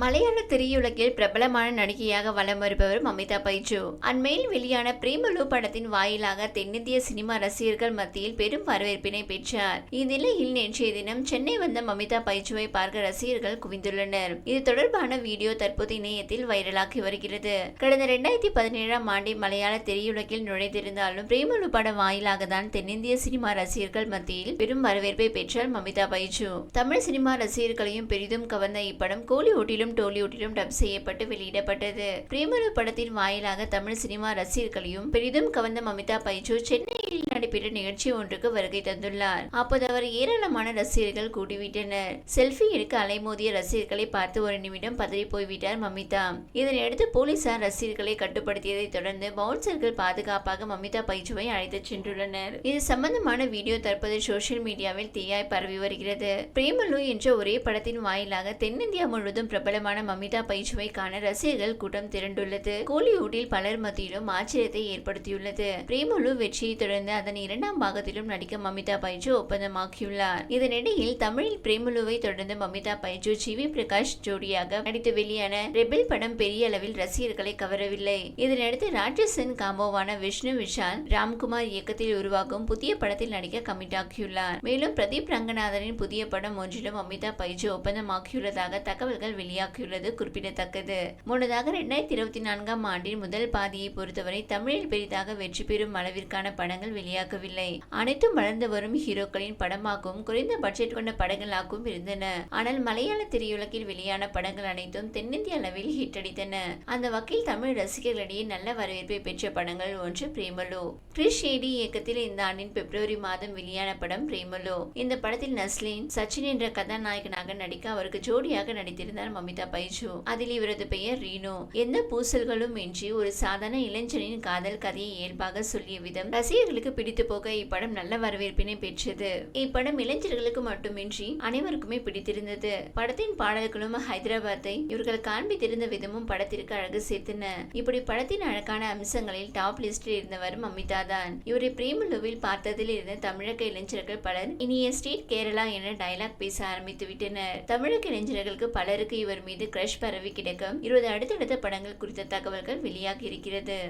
மலையாள திரையுலகில் பிரபலமான நடிகையாக வலம் வருபவர் மமிதா பைஜு. அண்மையில் வெளியான பிரேமலு படத்தின் வாயிலாக தென்னிந்திய சினிமா ரசிகர்கள் மத்தியில் பெரும் வரவேற்பினை பெற்றார். இந்நிலையில் நேற்றைய தினம் சென்னை வந்த மமிதா பைஜுவை பார்க்க ரசிகர்கள் குவிந்துள்ளனர். இது தொடர்பான வீடியோ தற்போது இணையத்தில் வைரலாகி வருகிறது. கடந்த இரண்டாயிரத்தி பதினேழாம் ஆண்டில் மலையாள திரையுலகில் நுழைந்திருந்தாலும் பிரேமலு படம் வாயிலாக தான் தென்னிந்திய சினிமா ரசிகர்கள் மத்தியில் பெரும் வரவேற்பை பெற்றார் மமிதா பைஜு. தமிழ் சினிமா ரசிகர்களையும் பெரிதும் கவர்ந்த இப்படம் கோலிவுட்டிலும் டோலிவுட்டிலும் டப் செய்யப்பட்டு வெளியிடப்பட்டது. பிரேமலு படத்தின் வாயிலாக தமிழ் சினிமா ரசிகர்களையும் பெரிதும் கவர்ந்த மமிதா பைஜு சென்னையில் நடைபெற்ற நிகழ்ச்சி ஒன்றுக்கு வருகை தந்துள்ளார். அப்போது அவர் ஏராளமான ரசிகர்கள் கூடிவிட்டனர். செல்ஃபி எடுக்க அலைமோதிய ரசிகர்களை பார்த்து ஒரு நிமிடம் பதறி போய்விட்டார் மமிதா இதனையடுத்து போலீசார் ரசிகர்களை கட்டுப்படுத்தியதை தொடர்ந்து பவுன்சர்கள் பாதுகாப்பாக மமிதா பைஜுவை அழைத்துச் சென்றுள்ளனர். இது சம்பந்தமான வீடியோ தற்போது சோசியல் மீடியாவில் தீயாய் பரவி வருகிறது. பிரேமலு என்ற ஒரே படத்தின் வாயிலாக தென்னிந்தியா முழுவதும் பிரபலமான மமிதா பைஜுவை காண ரசிகர்கள் கூட்டம் திரண்டுள்ளது. கோலிவுட்டில் பலர் மத்தியிலும் ஆச்சரியத்தை ஏற்படுத்தியுள்ளது. பிரேமலு வெற்றியை தொடர்ந்து அதன் இரண்டாம் பாகத்திலும் நடிக்க மமிதா பைஜு ஒப்பந்தமாக்கியுள்ளார். இதனிடையில் தமிழில் பிரேமலுவை தொடர்ந்து மமிதா பைஜு ஜிவி பிரகாஷ் ஜோடியாக நடித்து வெளியான ரெபெல் படம் பெரிய அளவில் ரசிகர்களை கவரவில்லை. இதனையடுத்து ராட்சசன் காம்போவான விஷ்ணு விஷால் ராம்குமார் இயக்கத்தில் உருவாகும் புதிய படத்தில் நடிக்க கமிட் ஆகியுள்ளார் மேலும் பிரதீப் ரங்கநாதனின் புதிய படம் ஒன்றிலும் அமிதா பைஜு ஒப்பந்தமாக்கியுள்ளதாக தகவல்கள் வெளியாகியுள்ளது குறிப்பிடத்தக்கது. முன்னதாக இரண்டாயிரத்தி இருபத்தி நான்காம் ஆண்டின் முதல் பாதியை பொறுத்தவரை தமிழில் பெரிதாக வெற்றி பெறும் அளவிற்கான படங்கள் வெளியாகவில்லை. அனைத்தும் வளர்ந்து வரும் ஹீரோக்களின் படமாகவும் குறைந்த பட்ஜெட் கொண்ட படங்களாகவும் இருந்தன. ஆனால் மலையாள திரையுலகில் வெளியான படங்கள் அனைத்தும் தென்னிந்திய அளவில் ஹிட் அடித்தன. அந்த வகையில் தமிழ் ரசிகர்களிடையே நல்ல வரவேற்பை பெற்ற படங்கள் ஒன்று பிரேமலோ. கிரிஷ் ஏடி இயக்கத்தில் இந்த ஆண்டின் பிப்ரவரி மாதம் வெளியான படம் பிரேமலோ. இந்த படத்தில் நஸ்லின் சச்சின் என்ற கதாநாயகனாக நடிக்க அவருக்கு ஜோடியாக நடித்திருந்தார் மமிதா பைஜு. அதில் இவரது பெயர் ரீனு. எந்த பூசல்களும் இன்றி ஒரு சாதாரண இளைஞனின் காதல் கதையை இயல்பாக சொல்லிய விதம் ரசிகர்களுக்கு பிடி பிடித்து போக இப்படம் நல்ல வரவேற்பினை பெற்றது. இப்படம் இளைஞர்களுக்கு மட்டுமின்றி அனைவருக்குமே பிடித்திருந்தது. படத்தின் பாடல்களும் ஹைதராபாத்தை இவர்கள் காண்பித்திருந்த விதமும் படத்திற்கு அழகு சேர்த்தன. இப்படி படத்தின் அழகான அம்சங்களில் டாப் லிஸ்டில் இருந்தவரும் அமிதா தான். இவரை பிரேமலுவில் பார்த்ததில் இருந்த தமிழக இளைஞர்கள் பலர் இனிய ஸ்ட்ரீட் கேரளா என டயலாக் பேச ஆரம்பித்து விட்டனர். தமிழக இளைஞர்களுக்கு பலருக்கு இவர் மீது கிரஷ் பரவி கிடக்கும் இருபது அடுத்தடுத்த படங்கள் குறித்த தகவல்கள் வெளியாகி இருக்கிறது.